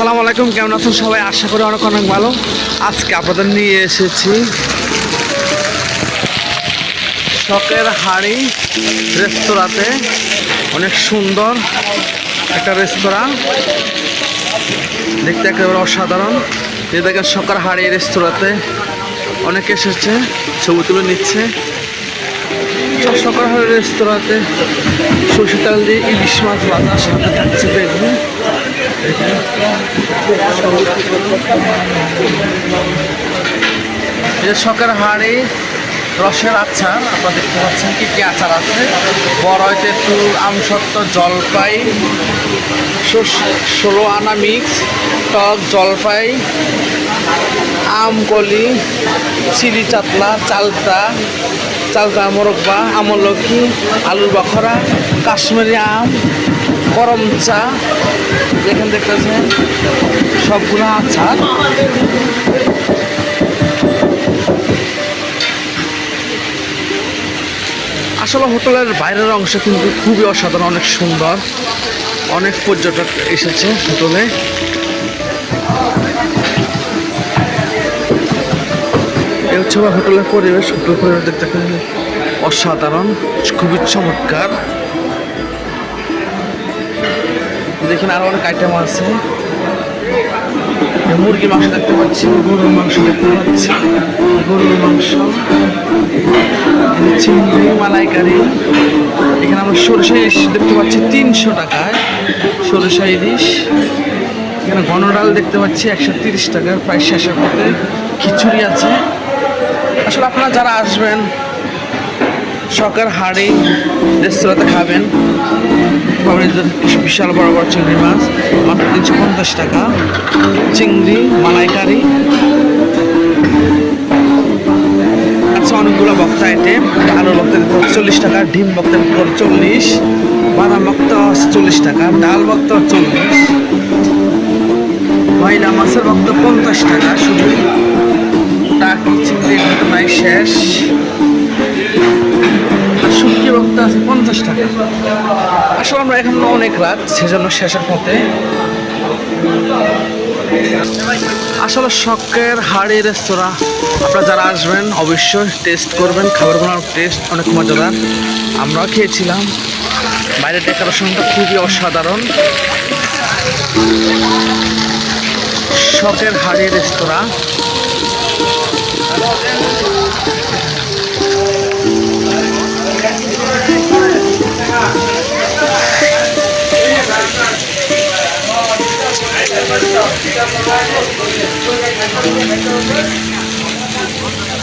আসসালামু আলাইকুম, কেমন আছেন সবাই? আশা করি অনেক অনেক ভালো। আজকে আপনাদের নিয়ে এসেছি শখের হাড়ি রেস্তোরাঁতে। অনেক সুন্দর একটা রেস্তোরাঁ। দেখতে একেবারে অসাধারণ। এই দেখেন শখের হাড়ি রেস্তোরাঁতে অনেকে এসেছে, ছবি তুলে নিচ্ছে। শখের হাড়ি রেস্তোরাঁতে সরষে তেল দিয়ে ইলিশ মাছ বাজার সাথে থাকছে বেগুন। শখের হাড়ি, রসের আচার, আপনারা দেখতে পাচ্ছেন কি কি আচার আছে। বড় একটু আমসত্ব জলপাই ষোলো আনা মিক্স, টক জলপাই আমকলি, চিলি চাতলা চালতা চালতা মোরব্বা আমলকি, আলুর বখরা, কাশ্মীরি আম গরম চা, যেখানে দেখতেছেন সবগুলো আচার আসলে হোটেলের বাইরের অংশ কিন্তু খুবই অসাধারণ, অনেক সুন্দর। অনেক পর্যটক এসেছে হোটেলে। আমার হোটেলের পরিবেশ। হোটেল পরিবেশ দেখতে অসাধারণ, খুবই চমৎকার। দেখেন আরও অনেক আইটেম আছে। মুরগির মাংস দেখতে পাচ্ছি। গরুর মাংস দেখতে পাচ্ছি। গরুর মাংস। চিংড়ি, মালাইকারি। এখানে আমরা সরষে ইলিশ দেখতে পাচ্ছি তিনশো টাকায়। সরষে ইলিশ। এখানে ঘন ডাল দেখতে পাচ্ছি একশো তিরিশ টাকার প্রায় শেষের পথে খিচুড়ি আছে। আসলে আপনারা যারা আসবেন সকার হাড়ি রেস্তোরাঁতে খাবেন। বিশাল বড় বড় চিংড়ি মাছ, মাত্র তিনশো পঞ্চাশ টাকা। চিংড়ি, মালাইকারি। আছে অনেকগুলো বক্তা আইটেম আলুর বক্তা চল্লিশ টাকা, ডিম বক্তা চল্লিশ। বাদাম বক্তা চল্লিশ টাকা, ডাল বক্তা চল্লিশ। মহিলা মাছের বক্তা পঞ্চাশ টাকা শুধু টাকি, চিংড়ি নাই শেষ। পঞ্চাশ টাকা। আসলে আমরা এখন অনেক রাত, সেজন্য শেষের পথে। আসলে শখের হাড়ি রেস্তোরাঁ, আপনারা যারা আসবেন, অবশ্যই টেস্ট করবেন। খাবারগুলোর টেস্ট অনেক মজাদার। আমরাও খেয়েছিলাম। বাইরের ডেকোরেশনটা খুবই অসাধারণ। শখের হাড়ি রেস্তোরাঁ। Thank you.